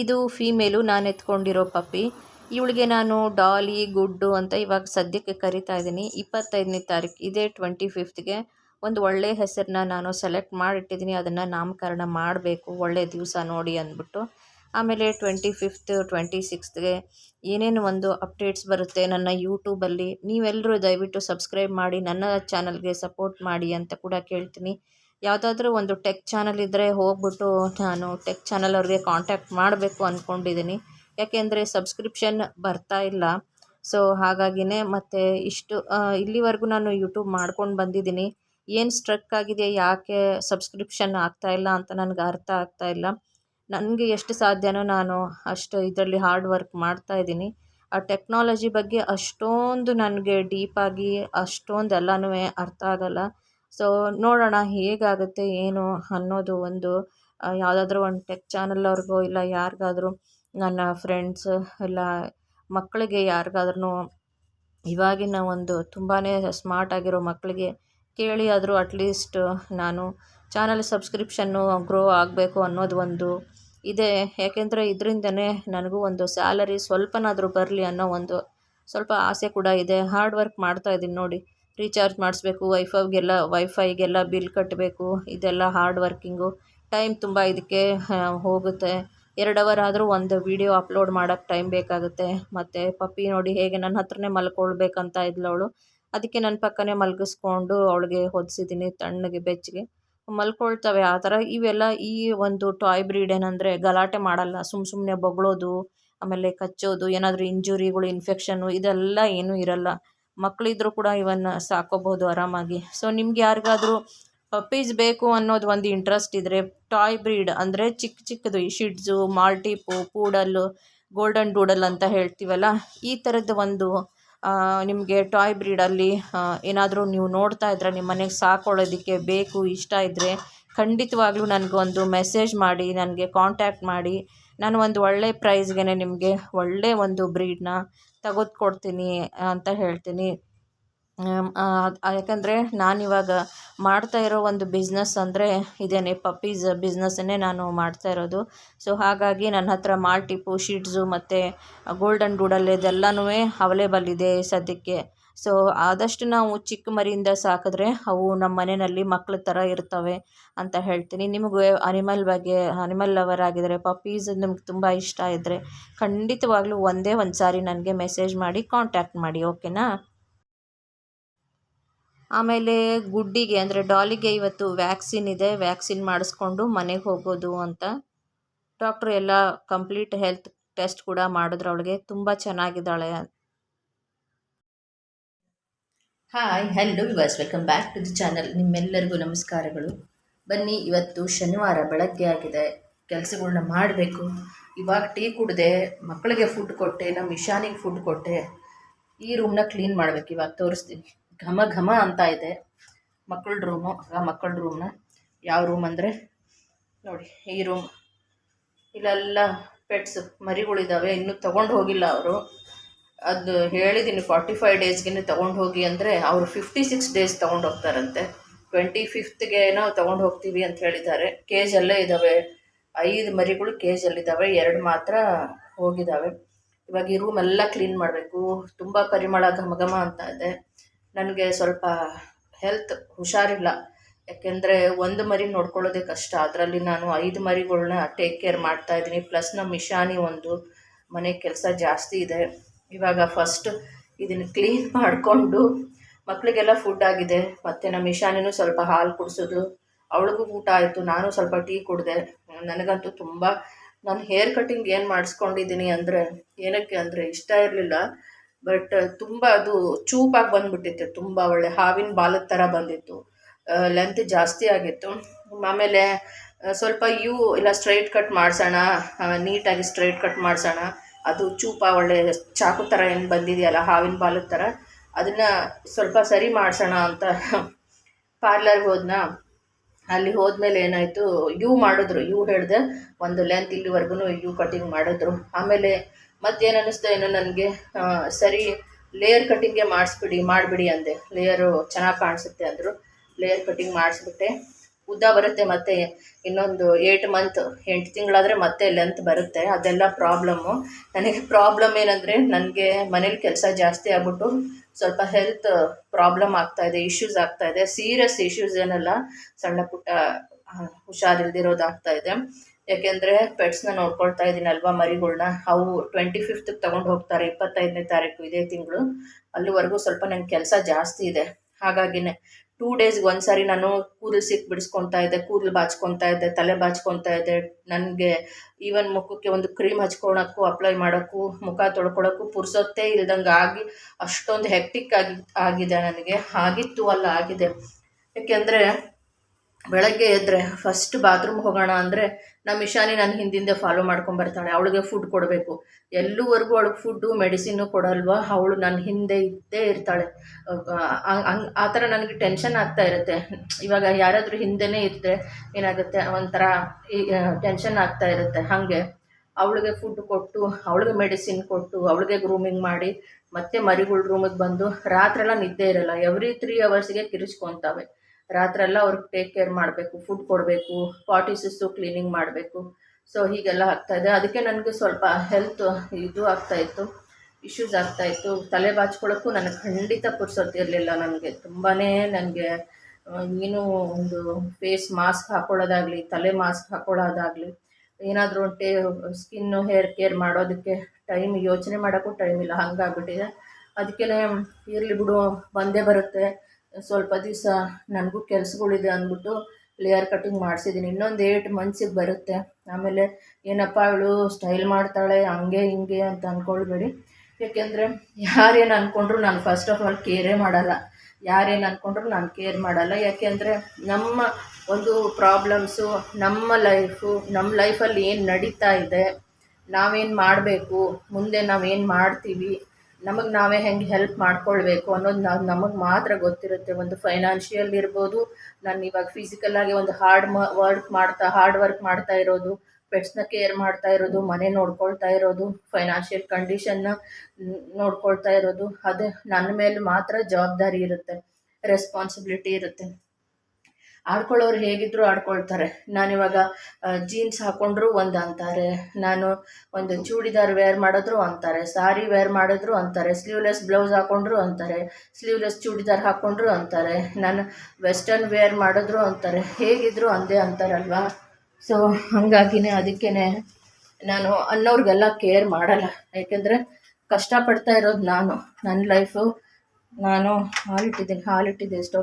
ಇದು ಫೀಮೇಲು ನಾನು ಎತ್ಕೊಂಡಿರೋ ಪಪ್ಪಿ ಇವಳಿಗೆ ನಾನು ಡಾಲಿ ಗುಡ್ಡು ಅಂತ ಇವಾಗ ಸದ್ಯಕ್ಕೆ ಕರಿತಾ ಇದ್ದೀನಿ. ಇಪ್ಪತ್ತೈದನೇ ತಾರೀಕು ಇದೇ ಟ್ವೆಂಟಿ ಫಿಫ್ತ್ಗೆ ಒಂದು ಒಳ್ಳೆಯ ಹೆಸರನ್ನ ನಾನು ಸೆಲೆಕ್ಟ್ ಮಾಡಿಟ್ಟಿದ್ದೀನಿ. ಅದನ್ನು ನಾಮಕರಣ ಮಾಡಬೇಕು. ಒಳ್ಳೆಯ ದಿವಸ ನೋಡಿ ಅಂದ್ಬಿಟ್ಟು. ಆಮೇಲೆ ಟ್ವೆಂಟಿ ಫಿಫ್ತ್ ಟ್ವೆಂಟಿ ಸಿಕ್ಸ್ತ್ಗೆ ಏನೇನು ಒಂದು ಅಪ್ಡೇಟ್ಸ್ ಬರುತ್ತೆ ನನ್ನ ಯೂಟ್ಯೂಬಲ್ಲಿ ನೀವೆಲ್ಲರೂ ದಯವಿಟ್ಟು ಸಬ್ಸ್ಕ್ರೈಬ್ ಮಾಡಿ, ನನ್ನ ಚಾನಲ್ಗೆ ಸಪೋರ್ಟ್ ಮಾಡಿ ಅಂತ ಕೂಡ ಕೇಳ್ತೀನಿ. ಯಾವುದಾದ್ರೂ ಒಂದು ಟೆಕ್ ಚಾನಲ್ ಇದ್ದರೆ ಹೋಗ್ಬಿಟ್ಟು ನಾನು ಟೆಕ್ ಚಾನಲ್ ಅವ್ರಿಗೆ ಕಾಂಟ್ಯಾಕ್ಟ್ ಮಾಡಬೇಕು ಅಂದ್ಕೊಂಡಿದ್ದೀನಿ ಯಾಕೆಂದರೆ ಸಬ್ಸ್ಕ್ರಿಪ್ಷನ್ ಬರ್ತಾ ಇಲ್ಲ. ಸೊ ಹಾಗಾಗಿನೇ ಮತ್ತು ಇಷ್ಟು ಇಲ್ಲಿವರೆಗೂ ನಾನು ಯೂಟ್ಯೂಬ್ ಮಾಡ್ಕೊಂಡು ಬಂದಿದ್ದೀನಿ ಏನು ಸ್ಟ್ರಕ್ ಆಗಿದೆ ಯಾಕೆ ಸಬ್ಸ್ಕ್ರಿಪ್ಷನ್ ಆಗ್ತಾ ಇಲ್ಲ ಅಂತ ನನಗೆ ಅರ್ಥ ಆಗ್ತಾ ಇಲ್ಲ. ನನಗೆ ಎಷ್ಟು ಸಾಧ್ಯನೋ ನಾನು ಅಷ್ಟು ಇದರಲ್ಲಿ ಹಾರ್ಡ್ ವರ್ಕ್ ಮಾಡ್ತಾ ಇದ್ದೀನಿ ಆ ಟೆಕ್ನಾಲಜಿ ಬಗ್ಗೆ ಅಷ್ಟೊಂದು ನನಗೆ ಡೀಪಾಗಿ ಅಷ್ಟೊಂದು ಎಲ್ಲನೂ ಅರ್ಥ ಆಗಲ್ಲ. ಸೊ ನೋಡೋಣ ಹೇಗಾಗುತ್ತೆ, ಏನು ಅನ್ನೋದು ಒಂದು ಯಾವುದಾದ್ರೂ ಒಂದು ಟೆಕ್ ಚಾನಲ್ ಅವ್ರಿಗೋ ಇಲ್ಲ ಯಾರಿಗಾದ್ರೂ, ನನ್ನ ಫ್ರೆಂಡ್ಸ್ ಇಲ್ಲ ಮಕ್ಕಳಿಗೆ ಯಾರಿಗಾದ್ರೂ ಇವಾಗಿನ ಒಂದು ತುಂಬಾ ಸ್ಮಾರ್ಟ್ ಆಗಿರೋ ಮಕ್ಕಳಿಗೆ ಕೇಳಿ ಆದರೂ ಅಟ್ಲೀಸ್ಟ್ ನಾನು ಚಾನಲ್ ಸಬ್ಸ್ಕ್ರಿಪ್ಷನ್ನು ಗ್ರೋ ಆಗಬೇಕು ಅನ್ನೋದು ಒಂದು ಇದೆ. ಯಾಕೆಂದರೆ ಇದರಿಂದನೇ ನನಗೂ ಒಂದು ಸ್ಯಾಲರಿ ಸ್ವಲ್ಪನಾದರೂ ಬರಲಿ ಅನ್ನೋ ಒಂದು ಸ್ವಲ್ಪ ಆಸೆ ಕೂಡ ಇದೆ. ಹಾರ್ಡ್ ವರ್ಕ್ ಮಾಡ್ತಾ ಇದ್ದೀನಿ ನೋಡಿ. ರೀಚಾರ್ಜ್ ಮಾಡಿಸ್ಬೇಕು ವೈಫೈಗೆಲ್ಲ ವೈಫೈಗೆಲ್ಲ ಬಿಲ್ ಕಟ್ಟಬೇಕು, ಇದೆಲ್ಲ ಹಾರ್ಡ್ ವರ್ಕಿಂಗು ಟೈಮ್ ತುಂಬ ಇದಕ್ಕೆ ಹೋಗುತ್ತೆ. ಎರಡು ಅವರ್ ಆದರೂ ಒಂದು ವೀಡಿಯೋ ಅಪ್ಲೋಡ್ ಮಾಡೋಕ್ಕೆ ಟೈಮ್ ಬೇಕಾಗುತ್ತೆ. ಮತ್ತು ಪಪ್ಪಿ ನೋಡಿ ಹೇಗೆ ನನ್ನ ಹತ್ರನೇ ಮಲ್ಕೊಳ್ಬೇಕಂತ ಅವಳು. ಅದಕ್ಕೆ ನನ್ನ ಪಕ್ಕನೇ ಮಲಗಿಸ್ಕೊಂಡು ಅವಳಿಗೆ ಹೊದಿಸಿದ್ದೀನಿ ತಣ್ಣಗೆ ಬೆಚ್ಚಗೆ. ಮಲ್ಕೊಳ್ತವೆ. ಆ ಥರ ಇವೆಲ್ಲ ಈ ಒಂದು ಟಾಯ್ ಬ್ರೀಡ್ ಏನಂದರೆ ಗಲಾಟೆ ಮಾಡಲ್ಲ. ಸುಮ್ಮ ಸುಮ್ಮನೆ ಬೊಗಳೋದು, ಆಮೇಲೆ ಕಚ್ಚೋದು, ಏನಾದರೂ ಇಂಜುರಿಗಳು ಇನ್ಫೆಕ್ಷನ್ನು ಇದೆಲ್ಲ ಏನೂ ಇರಲ್ಲ. ಮಕ್ಕಳಿದ್ರೂ ಕೂಡ ಇವನ್ನ ಸಾಕೋಬಹುದು ಆರಾಮಾಗಿ. ಸೊ ನಿಮ್ಗೆ ಯಾರಿಗಾದ್ರೂ ಪಪ್ಪೀಸ್ ಬೇಕು ಅನ್ನೋದು ಒಂದು ಇಂಟ್ರೆಸ್ಟ್ ಇದ್ದರೆ ಟಾಯ್ ಬ್ರೀಡ್ ಅಂದರೆ ಚಿಕ್ಕ ಚಿಕ್ಕದು ಶಿಡ್ಸು ಮಾಲ್ಟಿಪು ಪೂಡಲ್ಲು ಗೋಲ್ಡನ್ ಡೂಡಲ್ ಅಂತ ಹೇಳ್ತೀವಲ್ಲ, ಈ ಥರದ್ದು ಒಂದು ನಿಮಗೆ ಟಾಯ್ ಬ್ರೀಡಲ್ಲಿ ಏನಾದರೂ ನೀವು ನೋಡ್ತಾ ಇದ್ರೆ ನಿಮ್ಮ ಮನೆಗೆ ಸಾಕೊಳ್ಳೋದಕ್ಕೆ ಬೇಕು, ಇಷ್ಟ ಇದ್ದರೆ ಖಂಡಿತವಾಗ್ಲೂ ನನಗೊಂದು ಮೆಸೇಜ್ ಮಾಡಿ, ನನಗೆ ಕಾಂಟ್ಯಾಕ್ಟ್ ಮಾಡಿ, ನಾನು ಒಂದು ಒಳ್ಳೆ ಪ್ರೈಸ್ಗೆ ನಿಮಗೆ, ಒಳ್ಳೆ ಒಂದು ಬ್ರೀಡನ್ನ ತೆಗೆದುಕೊಡ್ತೀನಿ ಅಂತ ಹೇಳ್ತೀನಿ. ಯಾಕಂದರೆ ನಾನಿವಾಗ ಮಾಡ್ತಾ ಇರೋ ಒಂದು ಬಿಸ್ನೆಸ್ ಅಂದರೆ ಇದೇನೆ ಪಪ್ಪೀಸ್ ಬಿಸ್ನೆಸ್ಸನ್ನೇ ನಾನು ಮಾಡ್ತಾ ಇರೋದು. ಸೊ ಹಾಗಾಗಿ ನನ್ನ ಹತ್ರ ಮಾಲ್ಟಿಪು ಶೀಟ್ಸು ಮತ್ತು ಗೋಲ್ಡನ್ ಡೂಡಲ್ ಇದೆಲ್ಲನೂ ಅವೈಲೇಬಲ್ ಇದೆ ಸದ್ಯಕ್ಕೆ. ಸೊ, ಆದಷ್ಟು ನಾವು ಚಿಕ್ಕ ಮರಿಯಿಂದ ಸಾಕಿದ್ರೆ ಅವು ನಮ್ಮ ಮನೆಯಲ್ಲಿ ಮಕ್ಕಳ ಥರ ಇರ್ತವೆ ಅಂತ ಹೇಳ್ತೀನಿ. ನಿಮಗೂ ಅನಿಮಲ್ ಬಗ್ಗೆ ಅನಿಮಲ್ ಲವರ್ ಆಗಿದ್ದರೆ ಪಪ್ಪೀಸ್ ನಿಮ್ಗೆ ತುಂಬ ಇಷ್ಟ ಇದ್ದರೆ ಖಂಡಿತವಾಗ್ಲೂ ಒಂದೇ ಒಂದು ಸಾರಿ ನನಗೆ ಮೆಸೇಜ್ ಮಾಡಿ ಕಾಂಟ್ಯಾಕ್ಟ್ ಮಾಡಿ ಓಕೆನಾ ಆಮೇಲೆ ಗುಡ್ಡಿಗೆ ಅಂದರೆ ಡಾಲಿಗೆ ಇವತ್ತು ವ್ಯಾಕ್ಸಿನ್ ಇದೆ ವ್ಯಾಕ್ಸಿನ್ ಮಾಡಿಸ್ಕೊಂಡು ಮನೆಗೆ ಹೋಗೋದು ಅಂತ ಡಾಕ್ಟ್ರು ಎಲ್ಲ ಕಂಪ್ಲೀಟ್ ಹೆಲ್ತ್ ಟೆಸ್ಟ್ ಕೂಡ ಮಾಡಿದ್ರು, ಅವಳಿಗೆ ತುಂಬ ಚೆನ್ನಾಗಿದ್ದಾಳೆ hi hello ವಿವಾಸ್ welcome back to the channel ನಿಮ್ಮೆಲ್ಲರಿಗೂ ನಮಸ್ಕಾರಗಳು. ಬನ್ನಿ, ಇವತ್ತು ಶನಿವಾರ, ಬೆಳಗ್ಗೆ ಆಗಿದೆ. ಕೆಲಸಗಳನ್ನ ಮಾಡಬೇಕು. ಇವಾಗ ಟೀ ಕುಡಿದೆ, ಮಕ್ಕಳಿಗೆ ಫುಡ್ ಕೊಟ್ಟೆ, ನಮ್ಮ ಇಶಾನಿಗೆ ಫುಡ್ ಕೊಟ್ಟೆ. ಈ ರೂಮ್ನ ಕ್ಲೀನ್ ಮಾಡಬೇಕು. ಇವಾಗ ತೋರಿಸ್ತೀನಿ. ಘಮ ಘಮ ಅಂತ ಇದೆ. ಮಕ್ಕಳ ರೂಮು ಆ ಮಕ್ಕಳ ರೂಮ್ನ ಯಾವ ರೂಮ್ ಅಂದರೆ? ನೋಡಿ, ಈ ರೂಮ್ ಇಲ್ಲೆಲ್ಲ ಪೆಟ್ಸ್ ಮರಿಗಳಿದ್ದಾವೆ ಇನ್ನೂ ತೊಗೊಂಡು ಹೋಗಿಲ್ಲ ಅವರು. ಅದು ಹೇಳಿದ್ದೀನಿ ಫಾರ್ಟಿ ಫೈವ್ ಡೇಸ್ಗೆ ತೊಗೊಂಡು ಹೋಗಿ ಅಂದರೆ ಅವರು ಫಿಫ್ಟಿ ಸಿಕ್ಸ್ ಡೇಸ್ ತೊಗೊಂಡು ಹೋಗ್ತಾರಂತೆ. ಟ್ವೆಂಟಿ ಫಿಫ್ತ್ಗೆ ನಾವು ತೊಗೊಂಡು ಹೋಗ್ತೀವಿ ಅಂತ ಹೇಳಿದ್ದಾರೆ. ಕೇಜಲ್ಲೇ ಇದ್ದಾವೆ ಐದು ಮರಿಗಳು ಕೇಜಲ್ಲಿದ್ದಾವೆ ಎರಡು ಮಾತ್ರ ಹೋಗಿದ್ದಾವೆ ಇವಾಗ ಈ ರೂಮ್ ಎಲ್ಲ ಕ್ಲೀನ್ ಮಾಡಬೇಕು. ತುಂಬ ಪರಿಮಳ ಘಮ ಘಮ ಅಂತ ಇದೆ. ನನಗೆ ಸ್ವಲ್ಪ ಹೆಲ್ತ್ ಹುಷಾರಿಲ್ಲ. ಯಾಕೆಂದರೆ ಒಂದು ಮರಿ ನೋಡ್ಕೊಳ್ಳೋದೇ ಕಷ್ಟ. ಅದರಲ್ಲಿ ನಾನು ಐದು ಮರಿಗಳನ್ನ ಟೇಕ್ ಕೇರ್ ಮಾಡ್ತಾಯಿದ್ದೀನಿ ಪ್ಲಸ್ ನಮ್ಮ ಇಶಾನಿ ಒಂದು ಮನೆ ಕೆಲಸ ಜಾಸ್ತಿ ಇದೆ. ಇವಾಗ ಫಸ್ಟ್ ಇದನ್ನು ಕ್ಲೀನ್ ಮಾಡಿಕೊಂಡು ಮಕ್ಕಳಿಗೆಲ್ಲ ಫುಡ್ ಆಗಿದೆ. ಮತ್ತು ನಮ್ಮ ಇಶಾನಿನೂ ಸ್ವಲ್ಪ ಹಾಲು ಕುಡಿಸೋದು ಅವಳಿಗೂ ಊಟ ಆಯಿತು. ನಾನು ಸ್ವಲ್ಪ ಟೀ ಕುಡಿದೆ. ನನಗಂತೂ ತುಂಬ ನಾನು ಹೇರ್ ಕಟಿಂಗ್ ಏನು ಮಾಡಿಸ್ಕೊಂಡಿದ್ದೀನಿ ಅಂದರೆ ಏನಕ್ಕೆ ಅಂದರೆ ಇಷ್ಟ ಇರಲಿಲ್ಲ. ಬಟ್ ತುಂಬ ಅದು ಚೂಪಾಗಿ ಬಂದುಬಿಟ್ಟಿತ್ತು. ತುಂಬ ಒಳ್ಳೆ ಹಾವಿನ ಬಾಲದ ಥರ ಬಂದಿತ್ತು. ಲೆಂತ್ ಜಾಸ್ತಿ ಆಗಿತ್ತು. ಆಮೇಲೆ ಸ್ವಲ್ಪ ಇವು ಇಲ್ಲ ಸ್ಟ್ರೈಟ್ ಕಟ್ ಮಾಡಿಸೋಣ. ನೀಟಾಗಿ ಸ್ಟ್ರೈಟ್ ಕಟ್ ಮಾಡಿಸೋಣ. ಅದು ಚೂಪ ಒಳ್ಳೆ ಚಾಕು ಥರ ಏನು ಬಂದಿದೆಯಲ್ಲ, ಹಾವಿನ ಬಾಲದ ಥರ ಅದನ್ನು ಸ್ವಲ್ಪ ಸರಿ ಮಾಡಿಸೋಣ ಅಂತ ಪಾರ್ಲರ್ಗೆ ಹೋದ್ನಾ. ಅಲ್ಲಿ ಹೋದ್ಮೇಲೆ ಏನಾಯಿತು, ಯು ಮಾಡಿದ್ರು, ಯು ಹೇಳಿದೆ, ಒಂದು ಲೆಂತ್ ಇಲ್ಲಿವರೆಗೂ ಯು ಕಟಿಂಗ್ ಮಾಡಿದ್ರು. ಆಮೇಲೆ ಮತ್ತೇನು ಅನ್ನಿಸ್ತು ಏನೋ ನನಗೆ ಸರಿ ಲೇಯರ್ ಕಟಿಂಗೇ ಮಾಡಿಸ್ಬಿಡಿ, ಮಾಡಿಬಿಡಿ ಅಂದೆ. ಲೇಯರು ಚೆನ್ನಾಗಿ ಕಾಣಿಸುತ್ತೆ ಅಂದರು. ಲೇಯರ್ ಕಟಿಂಗ್ ಮಾಡಿಸ್ಬಿಟ್ಟೆ. ಉದ್ದ ಬರುತ್ತೆ ಮತ್ತೆ ಇನ್ನೊಂದು ಏಯ್ಟ್ ಮಂತ್ ಎಂಟು ತಿಂಗಳಾದರೆ ಮತ್ತೆ ಲೆಂತ್ ಬರುತ್ತೆ. ಅದೆಲ್ಲ ಪ್ರಾಬ್ಲಮ್ಮು ನನಗೆ ಪ್ರಾಬ್ಲಮ್ ಏನಂದರೆ ನನಗೆ ಮನೇಲಿ ಕೆಲಸ ಜಾಸ್ತಿ ಆಗ್ಬಿಟ್ಟು ಸ್ವಲ್ಪ ಹೆಲ್ತ್ ಪ್ರಾಬ್ಲಮ್ ಆಗ್ತಾಯಿದೆ ಇಶ್ಯೂಸ್ ಆಗ್ತಾ ಇದೆ ಸೀರಿಯಸ್ ಇಶ್ಯೂಸ್ ಏನಲ್ಲ, ಸಣ್ಣ ಪುಟ್ಟ ಹುಷಾರಿಲ್ದಿರೋದಾಗ್ತಾ ಇದೆ. ಯಾಕೆಂದರೆ ಪೆಟ್ಸ್ನ ನೋಡ್ಕೊಳ್ತಾ ಇದ್ದೀನಿ ಅಲ್ವಾ ಮರಿಗಳ್ನ? ಅವು ಟ್ವೆಂಟಿ ಫಿಫ್ತಿಗೆ ತೊಗೊಂಡು ಹೋಗ್ತಾರೆ, ಇಪ್ಪತ್ತೈದನೇ ತಾರೀಕು ಇದೇ ತಿಂಗಳು. ಅಲ್ಲಿವರೆಗೂ ಸ್ವಲ್ಪ ನಂಗೆ ಕೆಲಸ ಜಾಸ್ತಿ ಇದೆ. ಹಾಗಾಗಿನೇ ಟೂ ಡೇಸ್ಗೆ ಒಂದು ಸಾರಿ ನಾನು ಕೂದಲು ಸಿಕ್ ಬಿಡಿಸ್ಕೊತಾ ಇದ್ದೆ, ಕೂದಲು ಬಾಚ್ಕೊತಾ ಇದ್ದೆ, ತಲೆ ಬಾಚ್ಕೊತಾ ಇದ್ದೆ. ನನಗೆ ಈವನ್ ಮುಖಕ್ಕೆ ಒಂದು ಕ್ರೀಮ್ ಹಚ್ಕೊಳಕ್ಕೂ ಅಪ್ಲೈ ಮಾಡೋಕ್ಕೂ, ಮುಖ ತೊಳ್ಕೊಳಕ್ಕೂ ಪುರ್ಸೊತ್ತೇ ಇಲ್ದಂಗೆ ಆಗಿ ಅಷ್ಟೊಂದು ಹೆಕ್ಟಿಕ್ ಆಗಿ, ಆಗಿದೆ ನನಗೆ. ಆಗಿತ್ತು ಅಲ್ಲ, ಆಗಿದೆ. ಯಾಕೆಂದರೆ ಬೆಳಗ್ಗೆ ಎದ್ದರೆ ಫಸ್ಟ್ ಬಾತ್ರೂಮ್ ಹೋಗೋಣ ಅಂದರೆ ನಮ್ಮ ಇಶಾನಿ ನನ್ನ ಹಿಂದಿಂದ ಫಾಲೋ ಮಾಡ್ಕೊಂಬರ್ತಾಳೆ ಅವಳಿಗೆ ಫುಡ್ ಕೊಡಬೇಕು. ಎಲ್ಲೂವರೆಗೂ ಅವಳಿಗೆ ಫುಡ್ಡು ಮೆಡಿಸಿನ್ನು ಕೊಡಲ್ವಾ? ಅವಳು ನನ್ನ ಹಿಂದೆ ಇದ್ದೇ ಇರ್ತಾಳೆ. ಆ ಥರ ನನಗೆ ಟೆನ್ಷನ್ ಆಗ್ತಾ ಇರುತ್ತೆ. ಇವಾಗ ಯಾರಾದರೂ ಹಿಂದೆನೇ ಇದ್ದರೆ ಏನಾಗುತ್ತೆ? ಒಂಥರ ಟೆನ್ಷನ್ ಆಗ್ತಾ ಇರುತ್ತೆ. ಹಾಗೆ ಅವಳಿಗೆ ಫುಡ್ ಕೊಟ್ಟು, ಅವಳಿಗೆ ಮೆಡಿಸಿನ್ ಕೊಟ್ಟು, ಅವಳಿಗೆ ಗ್ರೂಮಿಂಗ್ ಮಾಡಿ, ಮತ್ತೆ ಮರಿಗಳ ರೂಮಿಗೆ ಬಂದು ರಾತ್ರೆಲ್ಲ ನಿದ್ದೆ ಇರಲ್ಲ. ಎವ್ರಿ ತ್ರೀ ಅವರ್ಸ್ಗೆ ಕಿರಿಸ್ಕೊತಾವೆ ರಾತ್ರೆಲ್ಲ ಅವ್ರಿಗೆ ಟೇಕ್ ಕೇರ್ ಮಾಡಬೇಕು ಫುಡ್ ಕೊಡಬೇಕು ಪಾಟಿಸಸ್ಸು ಕ್ಲೀನಿಂಗ್ ಮಾಡಬೇಕು. ಸೊ ಹೀಗೆಲ್ಲ ಆಗ್ತಾಯಿದೆ ಅದಕ್ಕೆ ನನಗೆ ಸ್ವಲ್ಪ ಹೆಲ್ತ್ ಇದು ಆಗ್ತಾಯಿತ್ತು ಇಶ್ಯೂಸ್ ಆಗ್ತಾಯಿತ್ತು ತಲೆ ಬಾಚ್ಕೊಳ್ಳೋಕ್ಕೂ ನನಗೆ ಖಂಡಿತ ಪುರ್ಸೊತ್ತಿರಲಿಲ್ಲ ನನಗೆ. ತುಂಬಾ ನನಗೆ ಏನು ಒಂದು ಫೇಸ್ ಮಾಸ್ಕ್ ಹಾಕೊಳ್ಳೋದಾಗಲಿ, ತಲೆ ಮಾಸ್ಕ್ ಹಾಕೊಳ್ಳೋದಾಗಲಿ, ಏನಾದರೂ ಟೇ ಸ್ಕಿನ್ನು ಹೇರ್ ಕೇರ್ ಮಾಡೋದಕ್ಕೆ ಟೈಮ್ ಯೋಚನೆ ಮಾಡೋಕ್ಕೂ ಟೈಮ್ ಇಲ್ಲ. ಹಂಗಾಗ್ಬಿಟ್ಟಿದೆ. ಅದಕ್ಕೆ ಇರಲಿ ಬಿಡು, ಬಂದೇ ಬರುತ್ತೆ. ಸ್ವಲ್ಪ ದಿವಸ ನನಗೂ ಕೆಲಸಗಳಿದೆ ಅಂದ್ಬಿಟ್ಟು ಲೇಯರ್ ಕಟಿಂಗ್ ಮಾಡಿಸಿದ್ದೀನಿ ಇನ್ನೊಂದು ಏಟ್ ಮಂತ್ಸಿಗೆ ಬರುತ್ತೆ. ಆಮೇಲೆ ಏನಪ್ಪ ಅವಳು ಸ್ಟೈಲ್ ಮಾಡ್ತಾಳೆ, ಹಂಗೆ ಹಿಂಗೆ ಅಂತ ಅಂದ್ಕೊಳ್ಬೇಡಿ ಯಾಕೆಂದರೆ ಯಾರೇನು ಅಂದ್ಕೊಂಡ್ರು ನಾನು ಫಸ್ಟ್ ಆಫ್ ಆಲ್ ಕೇರೇ ಮಾಡಲ್ಲ. ಯಾರೇನು ಅಂದ್ಕೊಂಡ್ರು ನಾನು ಕೇರ್ ಮಾಡಲ್ಲ. ಯಾಕೆಂದರೆ ನಮ್ಮ ಒಂದು ಪ್ರಾಬ್ಲಮ್ಸು ನಮ್ಮ ಲೈಫು ನಮ್ಮ ಲೈಫಲ್ಲಿ ಏನು ನಡೀತಾ ಇದೆ, ನಾವೇನು ಮಾಡಬೇಕು, ಮುಂದೆ ನಾವೇನು ಮಾಡ್ತೀವಿ ನಮಗೆ ನಾವೇ ಹೆಂಗೆ ಹೆಲ್ಪ್ ಮಾಡ್ಕೊಳ್ಬೇಕು ಅನ್ನೋದು ನಾವು ನಮಗೆ ಮಾತ್ರ ಗೊತ್ತಿರುತ್ತೆ. ಒಂದು ಫೈನಾನ್ಷಿಯಲ್ ಇರ್ಬೋದು, ನಾನು ಇವಾಗ ಫಿಸಿಕಲ್ಲಾಗಿ ಒಂದು ಹಾರ್ಡ್ ಮ ವರ್ಕ್ ಮಾಡ್ತಾ ಹಾರ್ಡ್ ವರ್ಕ್ ಮಾಡ್ತಾ ಇರೋದು ಪೆಟ್ಸ್ನ ಕೇರ್ ಮಾಡ್ತಾ ಇರೋದು, ಮನೆ ನೋಡ್ಕೊಳ್ತಾ ಇರೋದು ಫೈನಾನ್ಷಿಯಲ್ ಕಂಡೀಷನ್ನ ನೋಡ್ಕೊಳ್ತಾ ಇರೋದು, ಅದು ನನ್ನ ಮೇಲೆ ಮಾತ್ರ ಜವಾಬ್ದಾರಿ ಇರುತ್ತೆ ರೆಸ್ಪಾನ್ಸಿಬಿಲಿಟಿ ಇರುತ್ತೆ. ಆಡ್ಕೊಳ್ಳೋರು ಹೇಗಿದ್ರು ಆಡ್ಕೊಳ್ತಾರೆ. ನಾನಿವಾಗ ಜೀನ್ಸ್ ಹಾಕೊಂಡ್ರು ಒಂದು ಅಂತಾರೆ, ನಾನು ಒಂದು ಚೂಡಿದಾರ್ ವೇರ್ ಮಾಡಿದ್ರು ಅಂತಾರೆ ಸಾರಿ ವೇರ್ ಮಾಡಿದ್ರು ಅಂತಾರೆ ಸ್ಲೀವ್ಲೆಸ್ ಬ್ಲೌಸ್ ಹಾಕೊಂಡ್ರು ಅಂತಾರೆ ಸ್ಲೀವ್ಲೆಸ್ ಚೂಡಿದಾರ್ ಹಾಕೊಂಡ್ರು ಅಂತಾರೆ, ನಾನು ವೆಸ್ಟರ್ನ್ ವೇರ್ ಮಾಡಿದ್ರು ಅಂತಾರೆ. ಹೇಗಿದ್ರು ಅಂದೇ ಅಂತಾರಲ್ವಾ? ಸೊ ಹಾಗಾಗಿನೇ ಅದಕ್ಕೇ ನಾನು ಅನ್ನೋರಿಗೆಲ್ಲ ಕೇರ್ ಮಾಡಲ್ಲ. ಯಾಕೆಂದರೆ ಕಷ್ಟಪಡ್ತಾ ಇರೋದು ನಾನು ನನ್ನ ಲೈಫು ನಾನು ಹಾಲಿಟ್ಟಿದ್ದೀನಿ, ಹಾಲಿಟ್ಟಿದ್ದೆ ಎಷ್ಟೋ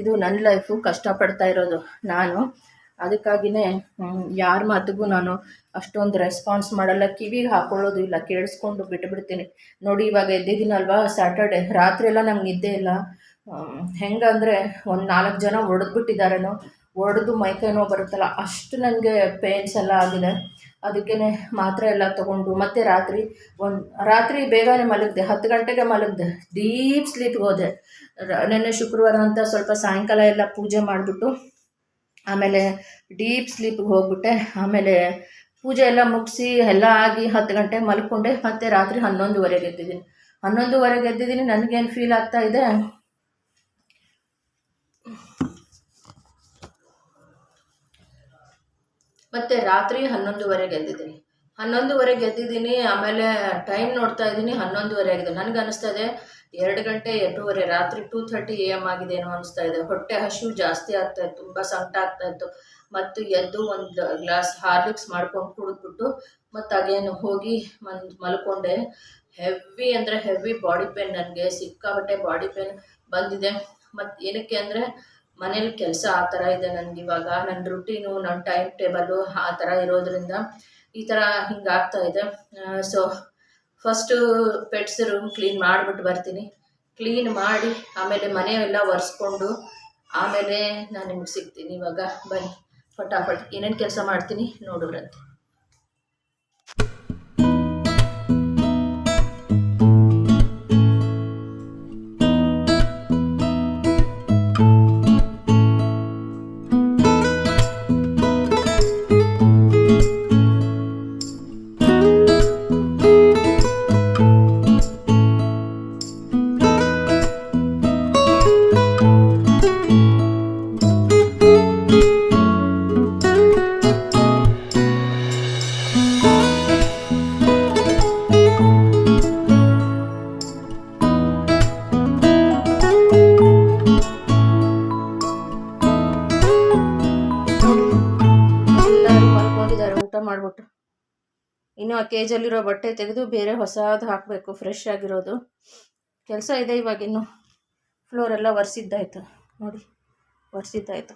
ಇದು ನನ್ನ ಲೈಫು ಕಷ್ಟಪಡ್ತಾ ಇರೋದು ನಾನು. ಅದಕ್ಕಾಗಿಯೇ ಯಾರ ಮಾತಿಗೂ ನಾನು ಅಷ್ಟೊಂದು ರೆಸ್ಪಾನ್ಸ್ ಮಾಡಲ್ಲ, ಕಿವಿಗೆ ಹಾಕೊಳ್ಳೋದು ಇಲ್ಲ, ಕೇಳಿಸ್ಕೊಂಡು ಬಿಟ್ಟುಬಿಡ್ತೀನಿ ನೋಡಿ, ಇವಾಗ ಎದ್ದಿದ್ದೀನಲ್ವಾ ಸ್ಯಾಟರ್ಡೆ ರಾತ್ರಿ ಎಲ್ಲ ನಂಗೆ ನಿದ್ದೆ ಇಲ್ಲ. ಹೆಂಗಂದರೆ ಒಂದು ನಾಲ್ಕು ಜನ ಹೊಡೆದ್ಬಿಟ್ಟಿದ್ದಾರೇನೋ ಹೊಡೆದು ಮೈಕೈ ಬರುತ್ತಲ್ಲ, ಅಷ್ಟು ನನಗೆ ಪೇನ್ಸ್ ಎಲ್ಲ ಆಗಿದೆ. ಅದಕ್ಕೇ ಮಾತ್ರೆ ಎಲ್ಲ ತೊಗೊಂಡು, ಮತ್ತೆ ರಾತ್ರಿ ಒಂದು, ರಾತ್ರಿ ಬೇಗನೆ ಮಲಗಿದೆ, ಹತ್ತು ಗಂಟೆಗೆ ಮಲಗಿದೆ, ಡೀಪ್ ಸ್ಲೀಪ್ಗೆ ಹೋದೆ. ನೆನ್ನೆ ಶುಕ್ರವಾರ ಅಂತ ಸ್ವಲ್ಪ ಸಾಯಂಕಾಲ ಎಲ್ಲ ಪೂಜೆ ಮಾಡಿಬಿಟ್ಟು, ಆಮೇಲೆ ಡೀಪ್ ಸ್ಲೀಪ್ಗೆ ಹೋಗ್ಬಿಟ್ಟೆ. ಆಮೇಲೆ ಪೂಜೆ ಎಲ್ಲ ಮುಗಿಸಿ ಎಲ್ಲ ಆಗಿ ಹತ್ತು ಗಂಟೆ ಮಲ್ಕೊಂಡೆ. ಮತ್ತೆ ರಾತ್ರಿ ಹನ್ನೊಂದುವರೆಗೆ ಎದ್ದಿದ್ದೀನಿ. ಹನ್ನೊಂದುವರೆಗೆ ಎದ್ದಿದ್ದೀನಿ. ನನಗೇನು ಫೀಲ್ ಆಗ್ತಾ ಇದೆ? ಮತ್ತು ರಾತ್ರಿ ಹನ್ನೊಂದುವರೆಗೆ ಎದ್ದಿದ್ದೀನಿ. ಹನ್ನೊಂದುವರೆಗೆ ಎದ್ದಿದ್ದೀನಿ. ಆಮೇಲೆ ಟೈಮ್ ನೋಡ್ತಾ ಇದ್ದೀನಿ. ಹನ್ನೊಂದುವರೆ ಆಗಿದೆ. ನನಗೆ ಅನಿಸ್ತಾ ಇದೆ. ಎರಡು ಗಂಟೆ ಎರಡೂವರೆ ರಾತ್ರಿ ಟೂ ಥರ್ಟಿ ಎ ಎಂ ಆಗಿದೆ ಏನೋ ಅನಿಸ್ತಾ ಇದೆ. ಹೊಟ್ಟೆ ಹಸಿವು ಜಾಸ್ತಿ ಆಗ್ತಾಯಿತ್ತು ತುಂಬ ಸಂಕಟ ಆಗ್ತಾಯಿತ್ತು ಮತ್ತು ಎದ್ದು ಒಂದು ಗ್ಲಾಸ್ ಹಾರ್ಲಿಕ್ಸ್ ಮಾಡ್ಕೊಂಡು ಕುಡಿದ್ಬಿಟ್ಟು ಮತ್ತು ಅಗೇನು ಹೋಗಿ ಒಂದು ಮಲ್ಕೊಂಡೆ. ಹೆವಿ ಅಂದರೆ ಹೆವಿ ಬಾಡಿ ಪೇನ್ ನನಗೆ ಸಿಕ್ಕಾಬಟ್ಟೆ ಬಾಡಿ ಪೇನ್ ಬಂದಿದೆ. ಮತ್ತು ಏನಕ್ಕೆ ಅಂದರೆ ಮನೇಲಿ ಕೆಲಸ ಆ ಥರ ಇದೆ ನನಗೆ ಇವಾಗ. ನನ್ನ ರುಟೀನು ನನ್ನ ಟೈಮ್ ಟೇಬಲು ಆ ಥರ ಇರೋದ್ರಿಂದ ಈ ಥರ ಹಿಂಗೆ ಆಗ್ತಾ ಇದೆ. So first pets room clean ಮಾಡಿಬಿಟ್ಟು ಬರ್ತೀನಿ. ಕ್ಲೀನ್ ಮಾಡಿ ಆಮೇಲೆ ಮನೆಯೆಲ್ಲ ಒರೆಸ್ಕೊಂಡು ಆಮೇಲೆ ನಾನು ನಿಮ್ಗೆ ಸಿಗ್ತೀನಿ ಇವಾಗ. ಬನ್ನಿ. ಫಟಾಫಟ್ ಏನೇನು ಕೆಲಸ ಮಾಡ್ತೀನಿ ನೋಡೋರಂತೆ ಊಟ ಮಾಡಿಬಿಟ್ಟು ಇನ್ನು ಆ ಕೇಜಲ್ಲಿರೋ ಬಟ್ಟೆ ತೆಗೆದು ಬೇರೆ ಹೊಸದು ಹಾಕಬೇಕು ಫ್ರೆಶ್ ಆಗಿರೋದು. ಕೆಲಸ ಇದೆ ಇವಾಗ ಇನ್ನು. ಫ್ಲೋರೆಲ್ಲ ಒರೆಸಿದ್ದಾಯಿತು. ನೋಡಿ, ಒರೆಸಿದ್ದಾಯ್ತು.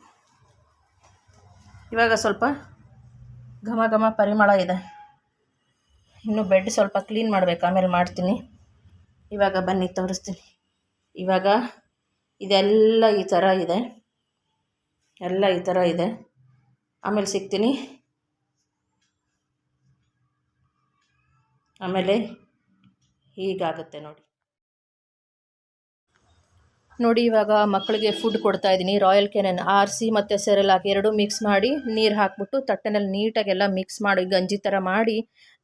ಇವಾಗ ಸ್ವಲ್ಪ ಘಮ ಘಮ ಪರಿಮಳ ಇದೆ. ಇನ್ನು ಬೆಡ್ ಸ್ವಲ್ಪ ಕ್ಲೀನ್ ಮಾಡಬೇಕು, ಆಮೇಲೆ ಮಾಡ್ತೀನಿ. ಇವಾಗ ಬನ್ನಿ, ತೋರಿಸ್ತೀನಿ. ಇವಾಗ ಇದೆಲ್ಲ ಈ ಥರ ಇದೆ. ಎಲ್ಲ ಈ ಥರ ಇದೆ. ಆಮೇಲೆ ಸಿಗ್ತೀನಿ. ಆಮೇಲೆ ಹೀಗಾಗುತ್ತೆ ನೋಡಿ. ನೋಡಿ ಇವಾಗ ಮಕ್ಕಳಿಗೆ ಫುಡ್ ಕೊಡ್ತಾ ಇದ್ದೀನಿ. ರಾಯಲ್ ಕೆನನ್ ಆರಿಸಿ ಮತ್ತು ಸೆರೆಲಾಕ್ ಎರಡೂ ಮಿಕ್ಸ್ ಮಾಡಿ ನೀರು ಹಾಕ್ಬಿಟ್ಟು ತಟ್ಟೆನಲ್ಲಿ ನೀಟಾಗೆಲ್ಲ ಮಿಕ್ಸ್ ಮಾಡಿ ಗಂಜಿ ಥರ ಮಾಡಿ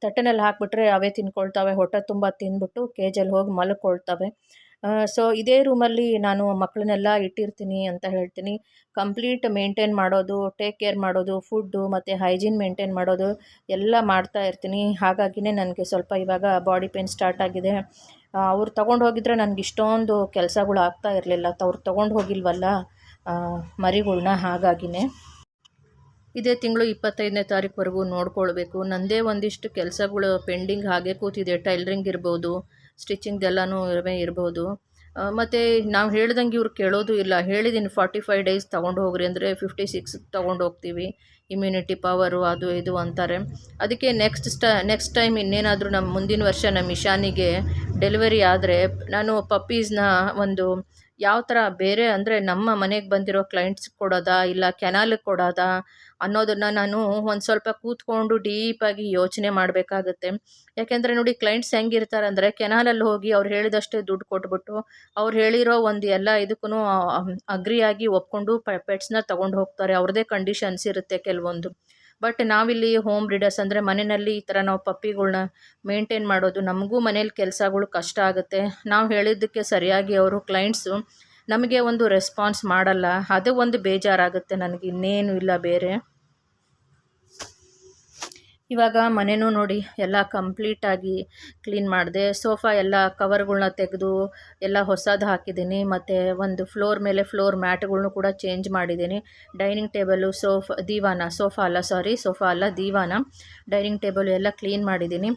ತಟ್ಟೆನಲ್ಲಿ ಹಾಕ್ಬಿಟ್ರೆ ಅವೇ ತಿನ್ಕೊಳ್ತವೆ. ಹೊಟ್ಟೆ ತುಂಬ ತಿಂದ್ಬಿಟ್ಟು ಕೆಜಲ್ಲಿ ಹೋಗಿ ಮಲ್ಕೊಳ್ತವೆ. ಸೊ ಇದೇ ರೂಮಲ್ಲಿ ನಾನು ಮಕ್ಕಳನ್ನೆಲ್ಲ ಇಟ್ಟಿರ್ತೀನಿ ಅಂತ ಹೇಳ್ತೀನಿ. ಕಂಪ್ಲೀಟ್ ಮೇಂಟೈನ್ ಮಾಡೋದು ಟೇಕ್ ಕೇರ್ ಮಾಡೋದು ಫುಡ್ಡು ಮತ್ತು ಹೈಜೀನ್ ಮೇಂಟೈನ್ ಮಾಡೋದು ಎಲ್ಲ ಮಾಡ್ತಾ ಇರ್ತೀನಿ. ಹಾಗಾಗಿನೇ ನನಗೆ ಸ್ವಲ್ಪ ಇವಾಗ ಬಾಡಿ ಪೇನ್ ಸ್ಟಾರ್ಟ್ ಆಗಿದೆ. ಅವ್ರು ತೊಗೊಂಡು ಹೋಗಿದ್ರೆ ನನಗೆ ಇಷ್ಟೊಂದು ಕೆಲಸಗಳು ಆಗ್ತಾ ಇರಲಿಲ್ಲ. ಅವ್ರು ತೊಗೊಂಡು ಹೋಗಿಲ್ವಲ್ಲ ಮರಿಗಳ್ನ ಹಾಗಾಗಿನೇ. ಇದೇ ತಿಂಗಳು ಇಪ್ಪತ್ತೈದನೇ ತಾರೀಕುವರೆಗೂ ನೋಡ್ಕೊಳ್ಬೇಕು. ನನ್ನದೇ ಒಂದಿಷ್ಟು ಕೆಲಸಗಳು ಪೆಂಡಿಂಗ್ ಹಾಗೆ ಕೂತಿದೆ. ಟೈಲರಿಂಗ್ ಇರ್ಬೋದು. ಸ್ಟಿಚಿಂಗ್ದೆಲ್ಲನೂ ಇರ್ಬೋದು. ಮತ್ತು ನಾವು ಹೇಳ್ದಂಗೆ ಇವ್ರು ಕೇಳೋದು ಇಲ್ಲ. ಹೇಳಿದ್ದೀನಿ ಫಾರ್ಟಿ ಫೈವ್ ಡೇಸ್ ತೊಗೊಂಡು ಹೋಗ್ರಿ ಅಂದರೆ ಫಿಫ್ಟಿ ಸಿಕ್ಸ್ ತೊಗೊಂಡು ಹೋಗ್ತೀವಿ. ಇಮ್ಯುನಿಟಿ ಪವರು ಅದು ಇದು ಅಂತಾರೆ. ಅದಕ್ಕೆ ನೆಕ್ಸ್ಟ್ ಸ್ಟ ನೆಕ್ಸ್ಟ್ ಟೈಮ್ ಇನ್ನೇನಾದರೂ ನಮ್ಮ ಮುಂದಿನ ವರ್ಷ ನಮ್ಮ ಇಶಾನಿಗೆ ಡೆಲಿವರಿ ಆದರೆ ನಾನು ಪಪ್ಪೀಸ್ನ ಒಂದು ಯಾವ ಥರ ಬೇರೆ ಅಂದರೆ ನಮ್ಮ ಮನೆಗೆ ಬಂದಿರೋ ಕ್ಲೈಂಟ್ಸ್ ಕೊಡೋದಾ ಇಲ್ಲ ಕೆನಾಲಿಗೆ ಕೊಡೋದಾ ಅನ್ನೋದನ್ನು ನಾನು ಒಂದು ಸ್ವಲ್ಪ ಕೂತ್ಕೊಂಡು ಡೀಪಾಗಿ ಯೋಚನೆ ಮಾಡಬೇಕಾಗತ್ತೆ. ಯಾಕೆಂದರೆ ನೋಡಿ ಕ್ಲೈಂಟ್ಸ್ ಹೆಂಗಿರ್ತಾರೆ ಅಂದರೆ ಕೆನಾಲಲ್ಲಿ ಹೋಗಿ ಅವ್ರು ಹೇಳಿದಷ್ಟೇ ದುಡ್ಡು ಕೊಟ್ಬಿಟ್ಟು ಅವ್ರು ಹೇಳಿರೋ ಒಂದು ಎಲ್ಲ ಇದಕ್ಕೂ ಅಗ್ರಿಯಾಗಿ ಒಪ್ಕೊಂಡು ಪೆಟ್ಸ್ನ ತೊಗೊಂಡು ಹೋಗ್ತಾರೆ. ಅವ್ರದ್ದೇ ಕಂಡೀಷನ್ಸ್ ಇರುತ್ತೆ ಕೆಲವೊಂದು. ಬಟ್ ನಾವಿಲ್ಲಿ ಹೋಮ್ ರೀಡರ್ಸ್ ಅಂದರೆ ಮನೆಯಲ್ಲಿ ಈ ಥರ ನಾವು ಪಪ್ಪಿಗಳನ್ನ ಮೇಂಟೈನ್ ಮಾಡೋದು ನಮಗೂ ಮನೇಲಿ ಕೆಲಸಗಳು ಕಷ್ಟ ಆಗುತ್ತೆ. ನಾವು ಹೇಳಿದ್ದಕ್ಕೆ ಸರಿಯಾಗಿ ಅವರು ಕ್ಲೈಂಟ್ಸು ನಮಗೆ ಒಂದು ರೆಸ್ಪಾನ್ಸ್ ಮಾಡಲ್ಲ. ಅದು ಒಂದು ಬೇಜಾರಾಗುತ್ತೆ. ನನಗೆ ಇನ್ನೇನು ಇಲ್ಲ ಬೇರೆ. ಇವಾಗ ಮನೆಯೂ ನೋಡಿ ಎಲ್ಲ ಕಂಪ್ಲೀಟಾಗಿ ಕ್ಲೀನ್ ಮಾಡಿದೆ. ಸೋಫಾ ಎಲ್ಲ ಕವರ್ಗಳನ್ನ ತೆಗೆದು ಎಲ್ಲ ಹೊಸದು ಹಾಕಿದ್ದೀನಿ. ಮತ್ತು ಒಂದು ಫ್ಲೋರ್ ಮೇಲೆ ಫ್ಲೋರ್ ಮ್ಯಾಟ್ಗಳ್ನು ಕೂಡ ಚೇಂಜ್ ಮಾಡಿದ್ದೀನಿ. ಡೈನಿಂಗ್ ಟೇಬಲು ಸೋಫ ದೀವಾನ ಸೋಫಾ ಅಲ್ಲ ಸಾರಿ ಸೋಫಾ ಅಲ್ಲ, ದೀವಾನ. ಡೈನಿಂಗ್ ಟೇಬಲು ಎಲ್ಲ ಕ್ಲೀನ್ ಮಾಡಿದ್ದೀನಿ.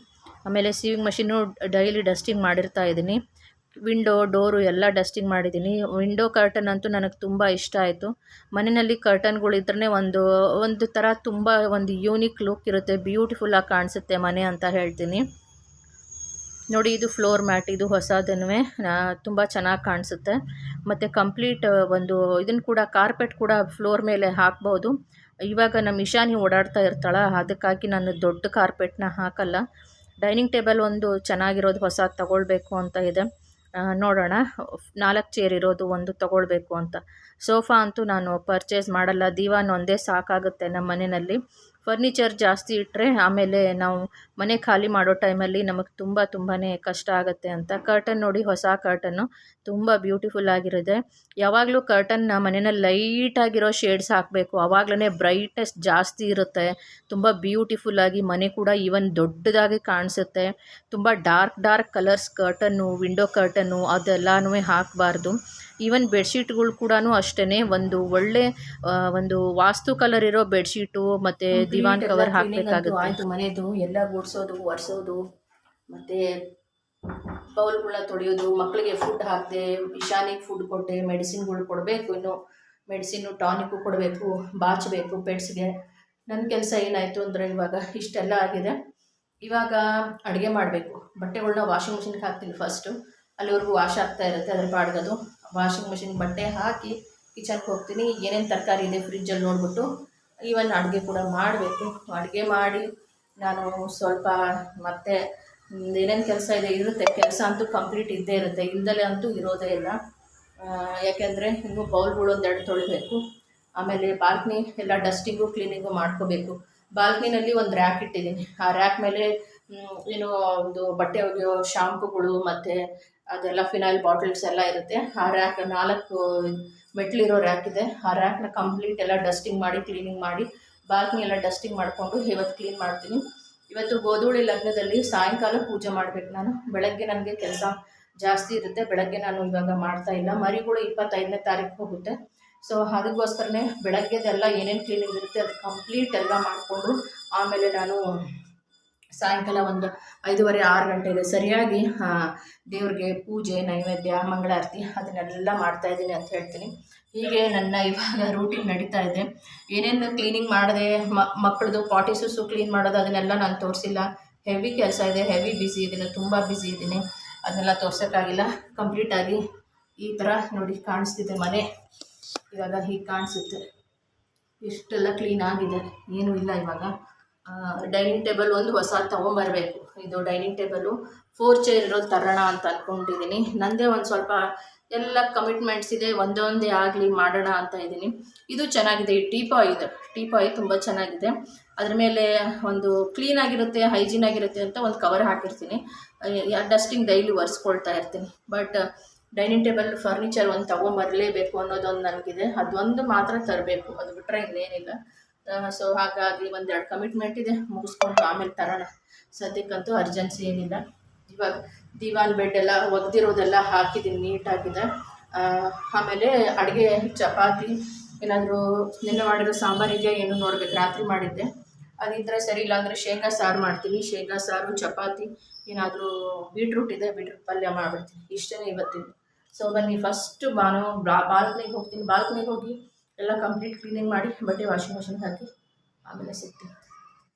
ಆಮೇಲೆ ಸೀವಿಂಗ್ ಮಷೀನು ಡೈಲಿ ಡಸ್ಟಿಂಗ್ ಮಾಡಿರ್ತಾ ಇದ್ದೀನಿ. ವಿಂಡೋ, ಡೋರು ಎಲ್ಲ ಡಸ್ಟಿಂಗ್ ಮಾಡಿದ್ದೀನಿ. ವಿಂಡೋ ಕರ್ಟನ್ ಅಂತೂ ನನಗೆ ತುಂಬ ಇಷ್ಟ ಆಯಿತು. ಮನೆಯಲ್ಲಿ ಕರ್ಟನ್ಗಳು ಇದ್ರೇ ಒಂದು ಒಂದು ಥರ ತುಂಬ ಒಂದು ಯೂನಿಕ್ ಲುಕ್ ಇರುತ್ತೆ. ಬ್ಯೂಟಿಫುಲ್ಲಾಗಿ ಕಾಣಿಸುತ್ತೆ ಮನೆ ಅಂತ ಹೇಳ್ತೀನಿ. ನೋಡಿ, ಇದು ಫ್ಲೋರ್ ಮ್ಯಾಟ್, ಇದು ಹೊಸದನ್ನೇ ತುಂಬ ಚೆನ್ನಾಗಿ ಕಾಣಿಸುತ್ತೆ. ಮತ್ತು ಕಂಪ್ಲೀಟ್ ಒಂದು ಇದನ್ನು ಕೂಡ, ಕಾರ್ಪೆಟ್ ಕೂಡ ಫ್ಲೋರ್ ಮೇಲೆ ಹಾಕ್ಬೋದು. ಇವಾಗ ನಮ್ಮ ಇಶಾನಿ ಓಡಾಡ್ತಾ ಇರ್ತಾಳೆ, ಅದಕ್ಕಾಗಿ ನಾನು ದೊಡ್ಡ ಕಾರ್ಪೆಟ್ನ ಹಾಕಲ್ಲ. ಡೈನಿಂಗ್ ಟೇಬಲ್ ಒಂದು ಚೆನ್ನಾಗಿರೋದು ಹೊಸ ತಗೊಳ್ಬೇಕು ಅಂತ ಇದೆ. ನೋಡೋಣ. ನಾಲ್ಕು ಚೇರ್ ಇರೋದು ಒಂದು ತಗೊಳ್ಬೇಕು ಅಂತ. ಸೋಫಾ ಅಂತೂ ನಾನು ಪರ್ಚೇಸ್ ಮಾಡಲ್ಲ, ದಿವಾನ್ ಒಂದೇ ಸಾಕಾಗುತ್ತೆ ನಮ್ಮ ಮನೆಯಲ್ಲಿ. ಫರ್ನಿಚರ್ ಜಾಸ್ತಿ ಇಟ್ಟರೆ ಆಮೇಲೆ ನಾವು ಮನೆ ಖಾಲಿ ಮಾಡೋ ಟೈಮಲ್ಲಿ ನಮಗೆ ತುಂಬ ತುಂಬಾ ಕಷ್ಟ ಆಗುತ್ತೆ ಅಂತ. ಕರ್ಟನ್ ನೋಡಿ ಹೊಸ ಕರ್ಟನ್ನು, ತುಂಬ ಬ್ಯೂಟಿಫುಲ್ ಆಗಿರುತ್ತೆ. ಯಾವಾಗಲೂ ಕರ್ಟನ್ನ ಮನೆಯಲ್ಲಿ ಲೈಟಾಗಿರೋ ಶೇಡ್ಸ್ ಹಾಕಬೇಕು. ಆವಾಗಲೇ ಬ್ರೈಟ್ನೆಸ್ ಜಾಸ್ತಿ ಇರುತ್ತೆ. ತುಂಬ ಬ್ಯೂಟಿಫುಲ್ಲಾಗಿ ಮನೆ ಕೂಡ ಈವನ್ ದೊಡ್ಡದಾಗಿ ಕಾಣಿಸುತ್ತೆ. ತುಂಬ dark dark colours curtain, window curtain ಅದೆಲ್ಲನೂ ಹಾಕಬಾರ್ದು. ಈವನ್ ಬೆಡ್ಶೀಟ್ಗಳು ಕೂಡ ಅಷ್ಟೇ ಒಂದು ಒಳ್ಳೆ ಒಂದು ವಾಸ್ತು ಕಲರ್ ಇರೋ ಬೆಡ್ಶೀಟು ಮತ್ತೆ ದಿವಾನ್ ಕವರ್ ಹಾಕಬೇಕಾಗುತ್ತೆ. ಆಯಿತು ಮನೆಯದು ಎಲ್ಲ ಗುಡಿಸೋದು ಒರೆಸೋದು ಮತ್ತೆ ಬೌಲ್ಗಳನ್ನ ತೊಳೆಯೋದು ಮಕ್ಕಳಿಗೆ ಫುಡ್ ಹಾಕಿದೆ ಇಶಾನಿಗೆ ಫುಡ್ ಕೊಟ್ಟೆ ಮೆಡಿಸಿನ್ಗಳು ಕೊಡಬೇಕು ಇನ್ನು ಮೆಡಿಸಿನ್ನು ಟಾನಿಕ್ಕು ಕೊಡಬೇಕು ಬಾಚಬೇಕು ಪೆಟ್ಸ್ಗೆ ನನ್ನ ಕೆಲಸ ಏನಾಯಿತು ಅಂದರೆ ಇವಾಗ ಇಷ್ಟೆಲ್ಲ ಆಗಿದೆ. ಇವಾಗ ಅಡುಗೆ ಮಾಡಬೇಕು. ಬಟ್ಟೆಗಳನ್ನ ವಾಷಿಂಗ್ ಮಿಷಿನ್ಗೆ ಹಾಕ್ತೀನಿ ಫಸ್ಟು ಅಲ್ಲಿವರೆಗೂ ವಾಶ್ ಆಗ್ತಾ ಇರುತ್ತೆ ಅದ್ರ ಬಾಡ್ಗದು. ವಾಷಿಂಗ್ ಮಿಷಿನ್ ಬಟ್ಟೆ ಹಾಕಿ ಕಿಚನ್ಗೆ ಹೋಗ್ತೀನಿ. ಏನೇನು ತರಕಾರಿ ಇದೆ ಫ್ರಿಜ್ಜಲ್ಲಿ ನೋಡಿಬಿಟ್ಟು ಈವನ್ ಅಡುಗೆ ಕೂಡ ಮಾಡಬೇಕು. ಅಡುಗೆ ಮಾಡಿ ನಾನು ಸ್ವಲ್ಪ ಮತ್ತೆ ಏನೇನು ಕೆಲಸ ಇದೆ ಇರುತ್ತೆ. ಕೆಲಸ ಅಂತೂ ಕಂಪ್ಲೀಟ್ ಇದ್ದೇ ಇರುತ್ತೆ. ಇಲ್ದಲೆ ಅಂತೂ ಇರೋದೇ ಇಲ್ಲ. ಯಾಕೆಂದರೆ ಇನ್ನೂ ಬೌಲ್ಗಳು ಒಂದೆರಡು ತೊಳಿಬೇಕು. ಆಮೇಲೆ ಬಾಲ್ಕನಿ ಎಲ್ಲ ಡಸ್ಟಿಂಗು ಕ್ಲೀನಿಂಗು ಮಾಡ್ಕೋಬೇಕು. ಬಾಲ್ಕನಿನಲ್ಲಿ ಒಂದು ರ್ಯಾಕ್ ಇಟ್ಟಿದ್ದೀನಿ. ಆ ರ್ಯಾಕ್ ಮೇಲೆ ಏನು ಒಂದು ಬಟ್ಟೆ ಒಗೆಯೋ ಶಾಂಪುಗಳು ಮತ್ತು ಅದೆಲ್ಲ ಫಿನೈಲ್ ಬಾಟಲ್ಸ್ ಎಲ್ಲ ಇರುತ್ತೆ. ಆ ರ್ಯಾಕ್ ನಾಲ್ಕು ಮೆಟ್ಲಿರೋ ರ್ಯಾಕ್ ಇದೆ. ಆ ರ್ಯಾಕ್ನ ಕಂಪ್ಲೀಟ್ ಎಲ್ಲ ಡಸ್ಟಿಂಗ್ ಮಾಡಿ ಕ್ಲೀನಿಂಗ್ ಮಾಡಿ ಬಾಲ್ಕನಿ ಎಲ್ಲ ಡಸ್ಟಿಂಗ್ ಮಾಡಿಕೊಂಡು ಇವತ್ತು ಕ್ಲೀನ್ ಮಾಡ್ತೀನಿ. ಇವತ್ತು ಗೋಧೂಳಿ ಲಗ್ನದಲ್ಲಿ ಸಾಯಂಕಾಲ ಪೂಜೆ ಮಾಡಬೇಕು ನಾನು. ಬೆಳಗ್ಗೆ ನನಗೆ ಕೆಲಸ ಜಾಸ್ತಿ ಇರುತ್ತೆ. ಬೆಳಗ್ಗೆ ನಾನು ಇವಾಗ ಮಾಡ್ತಾ ಇಲ್ಲ. ಮರಿಗಳು ಇಪ್ಪತ್ತೈದನೇ ತಾರೀಕು ಹೋಗುತ್ತೆ. ಸೊ ಅದಕ್ಕೋಸ್ಕರನೇ ಬೆಳಗ್ಗೆದೆಲ್ಲ ಏನೇನು ಕ್ಲೀನಿಂಗ್ ಇರುತ್ತೆ ಅದು ಕಂಪ್ಲೀಟ್ ಎಲ್ಲ ಮಾಡಿಕೊಂಡು ಆಮೇಲೆ ನಾನು ಸಾಯಂಕಾಲ ಒಂದು ಐದೂವರೆ, ಆರು ಗಂಟೆಗೆ ಸರಿಯಾಗಿ ದೇವ್ರಿಗೆ ಪೂಜೆ, ನೈವೇದ್ಯ ಮಂಗಳಾರತಿ ಅದನ್ನೆಲ್ಲ ಮಾಡ್ತಾ ಇದ್ದೀನಿ ಅಂತ ಹೇಳ್ತೀನಿ. ಹೀಗೆ ನನ್ನ ಇವಾಗ ರೂಟೀನ್ ನಡೀತಾ ಇದೆ. ಏನೇನು ಕ್ಲೀನಿಂಗ್ ಮಾಡಿದೆ ಮಕ್ಕಳದು ಪಾಟಿಸು ಕ್ಲೀನ್ ಮಾಡೋದು ಅದನ್ನೆಲ್ಲ ನಾನು ತೋರಿಸಿಲ್ಲ. ಹೆವಿ ಕೆಲಸ ಇದೆ ಹೆವಿ ಬ್ಯುಸಿ ಇದ್ದೀನಿ ತುಂಬ ಬ್ಯುಸಿ ಇದ್ದೀನಿ ಅದನ್ನೆಲ್ಲ ತೋರ್ಸೋಕ್ಕಾಗಿಲ್ಲ. ಕಂಪ್ಲೀಟಾಗಿ ಈ ಥರ ನೋಡಿ ಕಾಣಿಸ್ತಿದೆ ಮನೆ. ಇವಾಗ ಹೀಗೆ ಕಾಣಿಸುತ್ತೆ. ಇಷ್ಟೆಲ್ಲ ಕ್ಲೀನ್ ಆಗಿದೆ. ಏನೂ ಇಲ್ಲ ಇವಾಗ. ಡೈನಿಂಗ್ ಟೇಬಲ್ ಒಂದು ಹೊಸ ತೊಗೊಂಬರ್ಬೇಕು. ಇದು ಡೈನಿಂಗ್ ಟೇಬಲು ಫೋರ್ ಚೇರ್ ಇರೋದು ತರೋಣ ಅಂತ ಅಂದ್ಕೊಂಡಿದ್ದೀನಿ ನನ್ನದೇ ಒಂದು ಸ್ವಲ್ಪ ಎಲ್ಲ ಕಮಿಟ್ಮೆಂಟ್ಸ್ ಇದೆ ಒಂದೊಂದೇ ಆಗಲಿ ಮಾಡೋಣ ಅಂತ ಇದ್ದೀನಿ ಇದು ಚೆನ್ನಾಗಿದೆ, ಈ ಟೀಪಾಯ್ ಇದು ಟೀಪಾಯ್ ತುಂಬ ಚೆನ್ನಾಗಿದೆ. ಅದ್ರ ಮೇಲೆ ಒಂದು ಕ್ಲೀನ್ ಆಗಿರುತ್ತೆ ಹೈಜೀನ್ ಆಗಿರುತ್ತೆ ಅಂತ ಒಂದು ಕವರ್ ಹಾಕಿರ್ತೀನಿ. ಡಸ್ಟಿಂಗ್ ಡೈಲಿ ಒರೆಸ್ಕೊಳ್ತಾ ಇರ್ತೀನಿ. ಬಟ್ ಡೈನಿಂಗ್ ಟೇಬಲ್ ಫರ್ನಿಚರ್ ಒಂದು ತೊಗೊಂಬರಲೇಬೇಕು ಅನ್ನೋದೊಂದು ನನಗಿದೆ. ಅದೊಂದು ಮಾತ್ರ ತರಬೇಕು. ಅದು ಬಿಟ್ಟರೆ ಇನ್ನೇನಿಲ್ಲ. ಸೊ ಹಾಗಾಗಿ ಒಂದೆರಡು ಕಮಿಟ್ಮೆಂಟ್ ಇದೆ, ಮುಗಿಸ್ಕೊಂಡು ಆಮೇಲೆ ತರೋಣ. ಸದ್ಯಕ್ಕಂತೂ ಅರ್ಜೆನ್ಸಿ ಏನಿಲ್ಲ. ಇವಾಗ ದಿವಾನ್ ಬೆಡ್ ಎಲ್ಲ ಒಗ್ದಿರೋದೆಲ್ಲ ಹಾಕಿದ್ದೀನಿ ನೀಟಾಗಿದೆ. ಆಮೇಲೆ ಅಡುಗೆ, ಚಪಾತಿ, ಏನಾದರೂ ನಿನ್ನೆ ಮಾಡಿರೋ ಸಾಂಬಾರಿಗೆ ಏನು ನೋಡ್ಬೇಕು, ರಾತ್ರಿ ಮಾಡಿದ್ದೆ. ಅದಿದ್ದರೆ ಸರಿ ಇಲ್ಲ ಅಂದರೆ ಶೇಂಗಾ ಸಾರು ಮಾಡ್ತೀನಿ. ಶೇಂಗಾ ಸಾರು, ಚಪಾತಿ, ಏನಾದರೂ ಬೀಟ್ರೂಟ್ ಇದೆ ಬೀಟ್ರೂಟ್ ಪಲ್ಯ ಮಾಡಿಬಿಡ್ತೀನಿ. ಇಷ್ಟೇ ಇವತ್ತಿನ ಸೊ ಬನ್ನಿ ಫಸ್ಟು ಬಾನು ಬಾಲ್ಕನಿಗೆ ಹೋಗ್ತೀನಿ. ಬಾಲ್ಕನಿಗೆ ಹೋಗಿ ಎಲ್ಲ ಕಂಪ್ಲೀಟ್ ಕ್ಲೀನಿಂಗ್ ಮಾಡಿ ಬಟ್ಟೆ ವಾಷಿಂಗ್ ಮಷಿನ್ಗೆ ಹಾಕಿ ಆಮೇಲೆ ಸಿಗ್ತೀನಿ.